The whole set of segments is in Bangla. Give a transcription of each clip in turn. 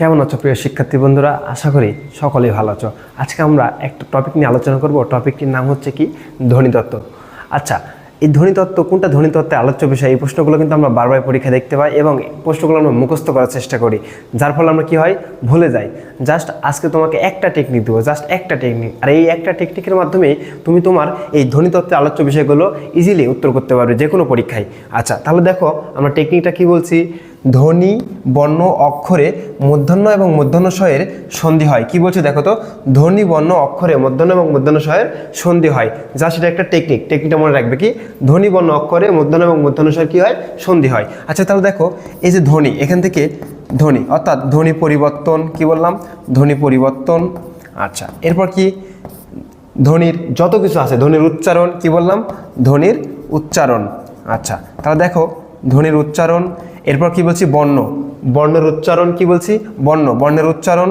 কেমন আছো প্রিয় শিক্ষার্থী বন্ধুরা? আশা করি সকলেই ভালো আছো। আজকে আমরা একটা টপিক নিয়ে আলোচনা করব। টপিকটির নাম হচ্ছে কি? ধ্বনিতত্ত্ব আচ্ছা এই ধ্বনিতত্ত্ব কোনটা? ধ্বনিতত্ত্বের আলোচ্য বিষয়। এই প্রশ্নগুলো কিন্তু আমরা বারবার পরীক্ষা দেখতে পাই এবং প্রশ্নগুলো আমরা মুখস্থ করার চেষ্টা করি। যার ফলে আমরা কি হয়? ভুলে যাই। জাস্ট আজকে তোমাকে একটা টেকনিক দেবো। জাস্ট একটা টেকনিক আর এই একটা টেকনিকের মাধ্যমে তুমি তোমার এই ধ্বনিতত্ত্বের আলোচ্য বিষয়গুলো ইজিলি উত্তর করতে পারবে যে কোনো পরীক্ষায়। আচ্ছা তাহলে দেখো আমরা টেকনিকটা কি বলছি? ধ্বনি, বর্ণ, অক্ষরে মধ্যাহ্ন এবং স্বয়ের সন্ধি হয়। কি বলছে দেখো তো? ধ্বনি, বর্ণ, অক্ষরে মধ্যাহ্ন এবং স্বয়ের সন্ধি হয়। যা সেটা একটা টেকনিক টেকনিকটা মনে রাখবে কি? ধ্বনি, বর্ণ, অক্ষরে মূর্ধন্য এবং মূর্ধন্য স্বয়ের কি হয়? সন্ধি হয়। আচ্ছা তাহলে দেখো, এই যে ধ্বনি, এখান থেকে ধ্বনি, অর্থাৎ ধ্বনি পরিবর্তন, কি বললাম? ধ্বনি পরিবর্তন আচ্ছা এরপর কি? ধ্বনির যত কিছু আছে, ধ্বনির উচ্চারণ, কি বললাম? ধ্বনির উচ্চারণ আচ্ছা তাহলে দেখো, ধ্বনির উচ্চারণ এরপর কি বলছি? বর্ণ। বর্ণের উচ্চারণ কি বলছি? বর্ণ। বর্ণের উচ্চারণ?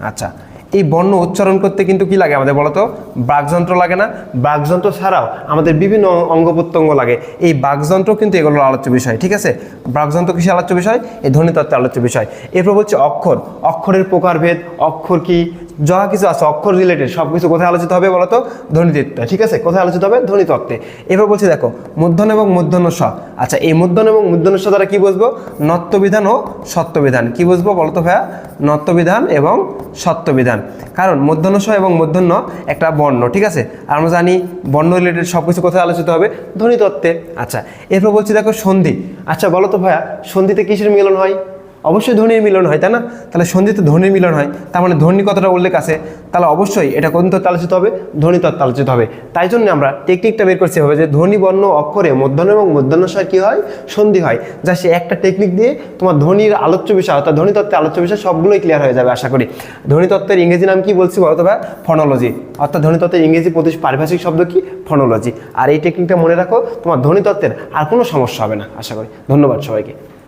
আচ্ছা। এই বর্ণ উচ্চারণ করতে কিন্তু কি লাগে আমাদের বলতো? বাকযন্ত্র লাগে না? বাকযন্ত্র ছাড়াও আমাদের বিভিন্ন অঙ্গ প্রত্যঙ্গ লাগে। এই বাকযন্ত্র কিন্তু এগুলোর আলোচ্য বিষয়, ঠিক আছে? বাকযন্ত্র কিসের আলোচ্য বিষয়? এই ধ্বনিতত্ত্বের আলোচ্য বিষয়। এরপর বলছে অক্ষর। অক্ষরের প্রকারভেদ। অক্ষর কি? যা কিছু আছে, অক্ষর রিলেটেড সব কিছু কোথায় আলোচিত হবে বলতো? ধ্বনিতত্ত্বে ঠিক আছে? কোথায় আলোচিত হবে? ধ্বনিতত্ত্বে। এবার বলছি দেখো, মূর্ধন এবং মূর্ধন্য স আচ্ছা এই মূর্ধন এবং মূর্ধন্য স দ্বারা কী বুঝব? নত্যবিধান ও সত্যবিধান। কি বুঝব বলতো ভাইয়া? নত্যবিধান এবং সত্যবিধান। কারণ মূর্ধন্য স এবং মূর্ধন্য একটা বর্ণ, ঠিক আছে? আর আমরা জানি বর্ণ রিলেটেড সব কিছু কোথায় আলোচিত হবে? ধ্বনিতত্ত্বে। আচ্ছা এরপর বলছি দেখো সন্ধি। আচ্ছা বলো তো ভাইয়া, সন্ধিতে কিসের মিলন হয়? অবশ্যই ধ্বনির মিলন হয়, তাই না? তাহলে সন্ধিতে ধ্বনির মিলন হয়। তার মানে ধ্বনি কতটা উল্লেখ আছে। তাহলে অবশ্যই এটা কোন তত্ত্বে আলোচিত হবে? ধ্বনি তত্ত্বে আলোচিত হবে। তাই জন্য আমরা টেকনিকটা বের করছি হবে যে ধ্বনি বর্ণ অক্ষরে মধ্যাহ্ন এবং মধ্যাহ্নস্বর কী হয়? সন্ধি হয়। যা সে একটা টেকনিক দিয়ে তোমার ধ্বনির আলোচ্য বিষয়, অর্থাৎ ধ্বনি তত্ত্বের আলোচ্য বিষয় সবগুলোই ক্লিয়ার হয়ে যাবে, আশা করি। ধ্বনি তত্ত্বের ইংরেজি নাম কি বলছি বলতো ভাই? ফনোলজি অর্থাৎ ধ্বনি তত্ত্বের ইংরেজি পারিভাষিক শব্দ কি? ফনোলজি আর এই টেকনিকটা মনে রাখো, তোমার ধ্বনি তত্ত্বের আর কোনো সমস্যা হবে না, আশা করি। ধন্যবাদ সবাইকে।